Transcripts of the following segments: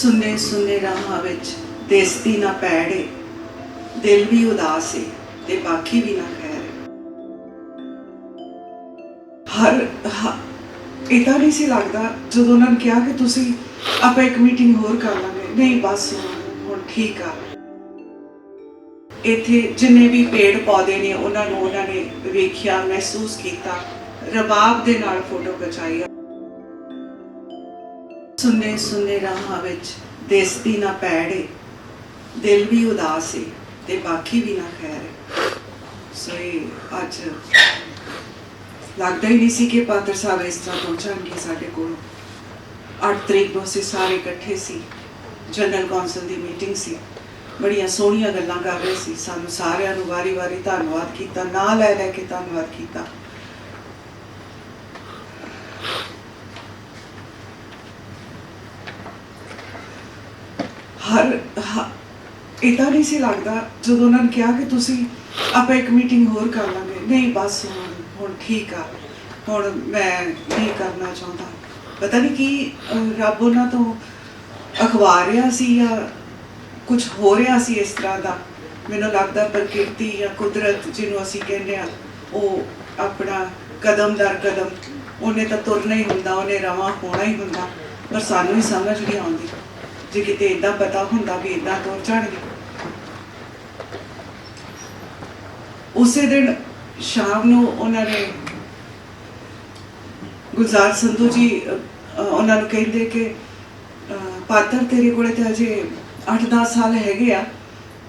ਸੁਨੇ ਸੁਨੇ ਰਾਹਾਂ ਵਿੱਚ ਦੇਸਤੀ ਨਾ ਪੈੜੇ, ਦਿਲ ਵੀ ਉਦਾਸ ਏ ਤੇ ਬਾਕੀ ਵੀ ਨਾ ਖੈਰ ਹਰ, ਹ- ਨਹੀਂ ਸੀ ਲੱਗਦਾ ਜਦੋਂ ਉਹਨਾਂ ਨੇ ਕਿਹਾ ਕਿ ਤੁਸੀਂ ਆਪਾਂ ਇੱਕ ਮੀਟਿੰਗ ਹੋਰ ਕਰ ਲਾਂਗੇ। ਨਹੀਂ, ਬਸ ਹੁਣ ਹੁਣ ਠੀਕ ਆ। ਇੱਥੇ ਜਿੰਨੇ ਵੀ ਪੇੜ ਪੌਦੇ ਨੇ, ਉਹਨਾਂ ਨੂੰ ਉਹਨਾਂ ਨੇ ਵੇਖਿਆ, ਮਹਿਸੂਸ ਕੀਤਾ। ਰਬਾਬ ਦੇ ਨਾਲ ਫੋਟੋ ਖਿਚਾਈ ਸੁਨੇ ਸੁਨੇ ਰਾਹਾਂ ਵਿੱਚ ਦੇਸਤੀ ਨਾ ਪੈੜੇ, ਦਿਲ ਵੀ ਉਦਾਸ ਏ ਤੇ ਬਾਕੀ ਵੀ ਨਾ ਖੈਰ ਸੋ ਇਹ ਅੱਜ ਲੱਗਦਾ ਹੀ ਨਹੀਂ ਸੀ ਕਿ ਪਾਤਰ ਸਾਹਿਬ ਇਸ ਤਰ੍ਹਾਂ ਪਹੁੰਚਣਗੇ ਸਾਡੇ ਕੋਲ। 8 ਤਰੀਕ ਨੂੰ ਅਸੀਂ ਸਾਰੇ ਇਕੱਠੇ ਸੀ। ਜਨਰਲ ਕੌਂਸਲ ਦੀ ਮੀਟਿੰਗ ਸੀ। ਬੜੀਆਂ ਸੋਹਣੀਆਂ ਗੱਲਾਂ ਕਰ ਰਹੇ ਸੀ। ਸਾਨੂੰ ਸਾਰਿਆਂ ਨੂੰ ਵਾਰੀ-ਵਾਰੀ ਧੰਨਵਾਦ ਕੀਤਾ, ਨਾਂ ਲੈ ਲੈ ਕੇ ਧੰਨਵਾਦ ਕੀਤਾ। ਹਰ ਹ- ਨਹੀਂ ਸੀ ਲੱਗਦਾ ਜਦੋਂ ਉਹਨਾਂ ਨੇ ਕਿਹਾ ਕਿ ਤੁਸੀਂ ਆਪਾਂ ਇੱਕ ਮੀਟਿੰਗ ਹੋਰ ਕਰ ਲਾਂਗੇ। ਨਹੀਂ, ਬਸ ਹੁਣ ਹੁਣ ਠੀਕ ਆ। ਹੁਣ ਮੈਂ ਨਹੀਂ ਕਰਨਾ ਚਾਹੁੰਦਾ। ਪਤਾ ਨਹੀਂ ਕੀ ਰੱਬ ਉਹਨਾਂ ਤੋਂ ਅਖਵਾ ਰਿਹਾ ਸੀ ਜਾਂ ਕੁਝ ਹੋ ਰਿਹਾ ਸੀ ਇਸ ਤਰ੍ਹਾਂ ਦਾ। ਮੈਨੂੰ ਲੱਗਦਾ ਪ੍ਰਕਿਰਤੀ ਜਾਂ ਕੁਦਰਤ ਜਿਹਨੂੰ ਅਸੀਂ ਕਹਿੰਦੇ ਆ, ਉਹ ਆਪਣਾ ਕਦਮ ਦਰ ਕਦਮ, ਉਹਨੇ ਤਾਂ ਤੁਰਨਾ ਹੀ ਹੁੰਦਾ, ਉਹਨੇ ਰਵਾਂ ਹੋਣਾ ਹੀ ਹੁੰਦਾ। ਪਰ ਸਾਨੂੰ ਹੀ ਸਮਝ ਨਹੀਂ ਆਉਂਦੀ। ਜੇ ਕਿਤੇ ਇਦਾਂ ਪਤਾ ਹੁੰਦਾ ਵੀ ਇਦਾਂ ਤੁਰ ਜਾਣਗੇ ਉਸੇ ਦਿਨ ਸ਼ਾਮ ਨੂੰ ਉਹਨਾਂ ਨੇ ਗੁਲਜ਼ਾਰ ਸੰਧੂ ਜੀ ਉਹਨਾਂ ਨੂੰ ਕਹਿੰਦੇ ਕਿ ਪਾਤਰ ਤੇਰੇ ਕੋਲੇ ਤਾਂ ਅਜੇ 8-10 ਸਾਲ ਹੈਗੇ ਆ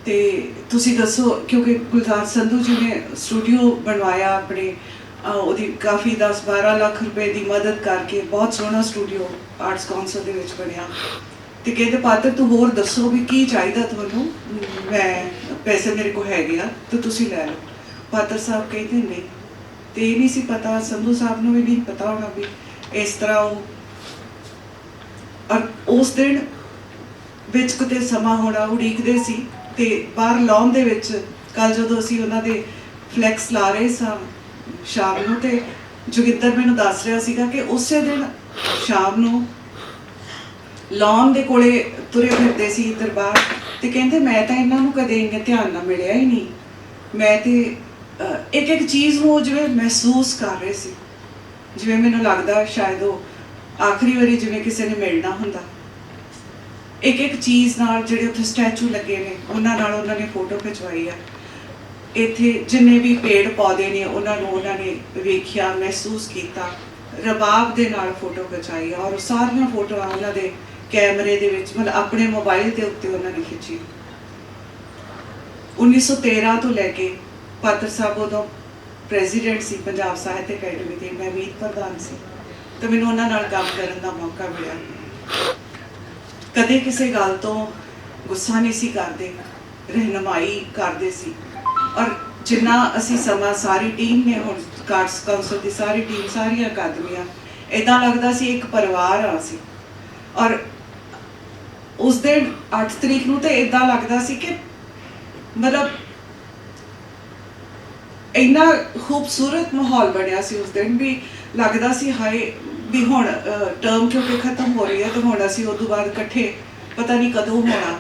ਤੇ ਤੁਸੀਂ ਦੱਸੋ, ਕਿਉਂਕਿ ਗੁਲਜ਼ਾਰ ਸੰਧੂ ਜੀ ਨੇ ਸਟੂਡੀਓ ਬਣਵਾਇਆ ਆਪਣੇ ਉਹਦੀ ਕਾਫੀ 10-12 ਲੱਖ ਰੁਪਏ ਦੀ ਮਦਦ ਕਰਕੇ ਬਹੁਤ ਸੋਹਣਾ ਸਟੂਡੀਓ ਆਰਟਸ ਕਾਉਂਸਲ ਦੇ ਵਿੱਚ ਬਣਿਆ। ਤੇ ਕਹਿੰਦੇ ਪਾਤਰ ਤੂੰ ਹੋਰ ਦੱਸੋ ਵੀ ਕੀ ਚਾਹੀਦਾ ਤੁਹਾਨੂੰ? ਮੈਂ, ਪੈਸੇ ਮੇਰੇ ਕੋਲ ਹੈਗੇ ਆ, ਤੇ ਤੁਸੀਂ ਲੈ ਲਓ। ਪਾਤਰ ਸਾਹਿਬ ਕਹਿੰਦੇ, ਨਹੀਂ। ਤੇ ਇਹ ਨਹੀਂ ਸੀ ਪਤਾ, ਸੰਧੂ ਸਾਹਿਬ ਨੂੰ ਵੀ ਨਹੀਂ ਪਤਾ ਹੋਣਾ ਵੀ ਇਸ ਤਰ੍ਹਾਂ ਉਹ ਔਰ ਉਸ ਦਿਨ ਵਿੱਚ ਕਿਤੇ ਸਮਾਂ ਹੋਣਾ ਉਡੀਕਦੇ ਸੀ ਤੇ ਬਾਹਰ ਲਾਉਣ ਦੇ ਵਿੱਚ ਕੱਲ ਜਦੋਂ ਅਸੀਂ ਉਹਨਾਂ ਦੇ ਫਲੈਕਸ ਲਾ ਰਹੇ ਸਾਂ ਸ਼ਾਮ ਨੂੰ ਤੇ ਜੋਗਿੰਦਰ ਮੈਨੂੰ ਦੱਸ ਰਿਹਾ ਸੀਗਾ ਕਿ ਉਸੇ ਦਿਨ ਸ਼ਾਮ ਨੂੰ ਲਾਉਣ ਦੇ ਕੋਲੇ ਤੁਰੇ ਫਿਰਦੇ ਸੀ ਦਰਬਾਰ ਤੇ ਕਹਿੰਦੇ ਮੈਂ ਤਾਂ ਇਹਨਾਂ ਨੂੰ ਕਦੇ ਇੰਨੇ ਧਿਆਨ ਨਾਲ ਮਿਲਿਆ ਹੀ ਨਹੀਂ। ਮੈਂ ਤੇ ਇੱਕ ਇੱਕ ਚੀਜ਼ ਨੂੰ ਉਹ ਜਿਵੇਂ ਮਹਿਸੂਸ ਕਰ ਰਹੇ ਸੀ। ਜਿਵੇਂ ਮੈਨੂੰ ਲੱਗਦਾ ਸ਼ਾਇਦ ਉਹ ਆਖਰੀ ਵਾਰੀ ਜਿਵੇਂ ਕਿਸੇ ਨੇ ਮਿਲਣਾ ਹੁੰਦਾ। ਇੱਕ ਇੱਕ ਚੀਜ਼ ਨਾਲ ਜਿਹੜੇ ਉੱਥੇ ਸਟੈਚੂ ਲੱਗੇ ਨੇ, ਉਹਨਾਂ ਨਾਲ ਉਹਨਾਂ ਨੇ ਫੋਟੋ ਖਿਚਵਾਈ ਆ। ਇੱਥੇ ਜਿੰਨੇ ਵੀ ਪੇੜ ਪੌਦੇ ਨੇ, ਉਹਨਾਂ ਨੂੰ ਉਹਨਾਂ ਨੇ ਵੇਖਿਆ, ਮਹਿਸੂਸ ਕੀਤਾ, ਰਬਾਬ ਦੇ ਨਾਲ ਫੋਟੋ ਖਿਚਾਈ ਔਰ ਉਹ ਸਾਰੀਆਂ ਫੋਟੋਆਂ ਉਹਨਾਂ ਦੇ ਕੈਮਰੇ ਦੇ ਵਿੱਚ, ਮਤਲਬ ਆਪਣੇ ਮੋਬਾਈਲ ਦੇ ਉੱਤੇ ਉਹਨਾਂ ਨੇ ਖਿੱਚੀ। 1913 ਤੋਂ ਲੈ ਕੇ ਪਾਤਰ ਸਾਹਿਬ ਉਦੋਂ ਪ੍ਰੈਜ਼ੀਡੈਂਟ ਸੀ, ਪੰਜਾਬ ਸਾਹਿਤ ਅਕੈਡਮੀ ਦੇ, ਮੈਂ ਮੀਤ ਪ੍ਰਧਾਨ ਸੀ। ਤੇ ਮੈਨੂੰ ਉਹਨਾਂ ਨਾਲ ਕੰਮ ਕਰਨ ਦਾ ਮੌਕਾ ਮਿਲਿਆ। ਕਦੇ ਕਿਸੇ ਗੱਲ ਤੋਂ ਗੁੱਸਾ ਨਹੀਂ ਸੀ ਕਰਦੇ, ਰਹਿਨਮਾਈ ਕਰਦੇ ਸੀ। ਔਰ ਜਿੰਨਾ ਅਸੀਂ ਸਮਾਂ, ਸਾਰੀ ਟੀਮ ਨੇ ਹੁਣ ਕਾਰਡਸ ਕਾਉਂਸਲ ਦੀ ਸਾਰੀ ਟੀਮ, ਸਾਰੀਆਂ ਅਕਾਦਮੀਆਂ ਇਦਾਂ ਲੱਗਦਾ ਸੀ ਇੱਕ ਪਰਿਵਾਰ ਆ ਸੀ ਔਰ ਉਸ ਦਿਨ 8 ਤਰੀਕ ਨੂੰ ਤੇ ਇਦਾਂ ਲੱਗਦਾ ਸੀ ਕਿ ਮਤਲਬ ਇੰਨਾ ਖੂਬਸੂਰਤ ਮਾਹੌਲ ਬਣਿਆ ਸੀ ਉਸ ਦਿਨ ਵੀ ਲੱਗਦਾ ਸੀ ਹਾਏ ਵੀ ਹੁਣ ਟਰਮ ਕਿਉਂਕਿ ਖਤਮ ਹੋ ਰਹੀ ਹੈ ਤੇ ਹੁਣ ਅਸੀਂ ਉਸ ਤੋਂ ਬਾਅਦ ਇਕੱਠੇ ਪਤਾ ਨਹੀਂ ਕਦੋਂ ਹੋਣਾ।